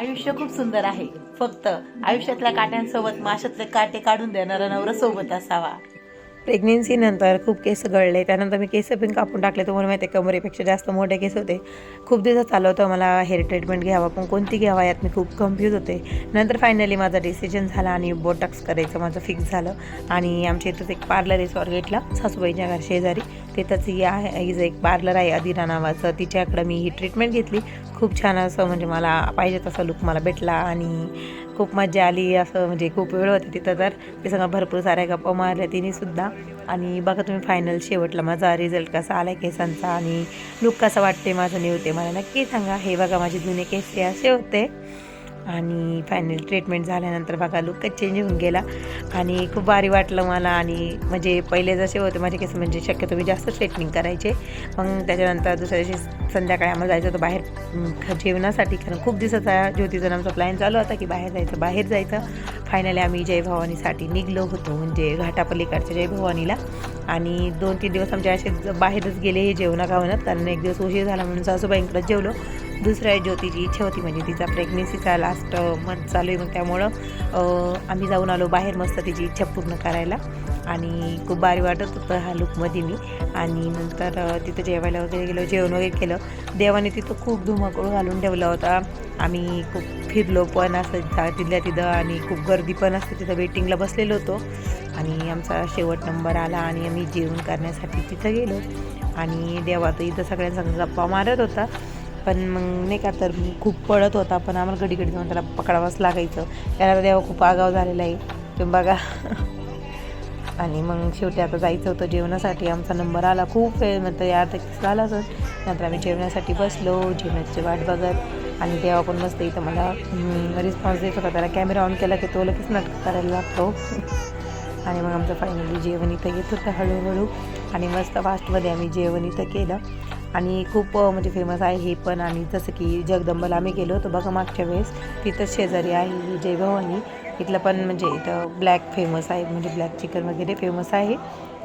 आयुष्य खूप सुंदर आहे. फक्त आयुष्यातल्या काट्यांसोबत माशातले काटे काढून देणारा नवरा सोबत असावा. प्रेग्नेन्सीनंतर खूप केस गळले. त्यानंतर मी केस पण कापून टाकले. तुम्हाला माहिती आहे कमरेपेक्षा जास्त मोठे केस होते. खूप दिवस चालू होतं मला हेअर ट्रीटमेंट घ्यावा पण कोणती घ्यावा यात मी खूप कन्फ्यूज होते. नंतर फायनली माझा डिसिजन झाला आणि बोटक्स करायचं माझं फिक्स झालं. आणि आमच्या इथंच एक पार्लर आहे स्वारगेटला सासूबाईच्या घर शेजारी. तिथंच ही आहे हिचं एक पार्लर आहे अदिरा नावाचं. तिच्याकडं मी ही ट्रीटमेंट घेतली. खूप छान असं म्हणजे मला पाहिजे तसा लुक मला भेटला आणि खूप मजा आली असं म्हणजे खूप वेळ होती तिथं तर. ते सगळं भरपूर साऱ्या गप्पा मारल्या तिने सुद्धा. आणि बघा तुम्ही फायनल शेवटला माझा रिझल्ट कसा आला केसांचा आणि लुक कसा वाटते माझं निवते मला नक्की सांगा. हे बघा माझे जुने केस हे असे होते आणि फायनल ट्रीटमेंट झाल्यानंतर बघा लुकच चेंज होऊन गेला. आणि खूप भारी वाटलं मला आणि म्हणजे पहिले जसे होते माझे केस म्हणजे शक्यतो मी जास्त स्ट्रेटनिंग करायचे. मग त्याच्यानंतर दुसऱ्या दिवशी संध्याकाळी आम्हाला जायचं होतं बाहेर जेवणासाठी. कारण खूप दिवसाचा ज्योतिजन आमचा प्लॅन चालू होता की बाहेर जायचं बाहेर जायचं. फायनली आम्ही जय भवानीसाठी निघलो होतो म्हणजे घाटापल्लीकडच्या जय भवानीला आणि दोन तीन दिवस आमच्या असे बाहेरच गेले हे जेवणा खावण्यात कारण एक दिवस उशीर झाला म्हणून सासूबाईंकडे जेवलो. दुसऱ्या ज्योतीची इच्छा होती म्हणजे तिचा प्रेग्नन्सीचा लास्ट मंथ चालू आहे मग त्यामुळं आम्ही जाऊन आलो बाहेर मस्त तिची इच्छा पूर्ण करायला. आणि खूप भारी वाटत होतं ह्या लुकमध्ये मी. आणि नंतर तिथं जेवायला वगैरे गेलो जेवण वगैरे केलं. देवाने तिथं खूप धुमाकूळ घालून ठेवला होता. आम्ही खूप फिरलो पण असं तिथल्या तिथं आणि खूप गर्दी पण असते. तिथं वेटिंगला बसलेलो होतो. आणि आमचा शेवट नंबर आला आणि आम्ही जेवण करण्यासाठी तिथं गेलो. आणि देवा तर इथं सगळ्यांसंग गप्पा मारत होता. पण मग नाही का तर खूप पळत होता पण आम्हाला घडी घडी जाऊन त्याला पकडावंच लागायचं. त्याला तर देवा खूप आगाव झालेला आहे. तुम्ही बघा. आणि मग शेवटी आता जायचं होतं जेवणासाठी. आमचा नंबर आला खूप वेळ नंतर या किस झाला सर नंतर आम्ही जेवणासाठी बसलो जेवणाची वाट बघत. आणि तेव्हा पण मस्त इथं मला रिस्पॉन्स देत होता. त्याला कॅमेरा ऑन केला की तो लगेच नाटक करायला लागतो. आणि मग आमचं फायनली जेवण इथं येत होतं हळूहळू. आणि मस्त फास्टमध्ये आम्ही जेवण इथं केलं. आणि खूप म्हणजे फेमस आहे हे पण. आणि जसं की जगदंबल आम्ही गेलो होतो बघा मागच्या वेळेस. तिथंच शेजारी आहे ही जय इथलं पण म्हणजे इथं ब्लॅक फेमस आहे म्हणजे ब्लॅक चिकन वगैरे फेमस आहे.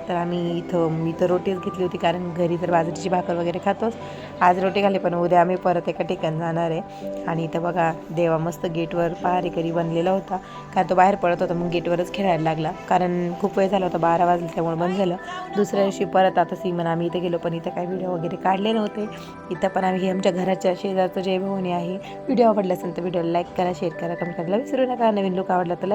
तर आम्ही इथं मी तर रोटीच घेतली होती कारण घरी तर बाजरीची भाकर वगैरे खातोच. आज रोटी खाली पण उद्या आम्ही परत एका ठिकाणी जाणार आहे. आणि इथं बघा देवा मस्त गेटवर पहारेकरी बनलेला होता. कारण तो बाहेर पडत होता मग गेटवरच खेळायला लागला. कारण खूप वेळ झाला होता बारा वाजले त्यामुळे बंद झालं. दुसऱ्या दिवशी परत आता सीमन आम्ही इथं गेलो पण इथं काही व्हिडिओ वगैरे काढले नव्हते इथं पण आम्ही हे आमच्या घराच्या शेजारचं जय भवनी आहे व्हिडिओ आवडला असेल तर व्हिडिओला लाईक करा शेअर करा कमेंट करायला विसरू नका. नवीन लोक आवडला तर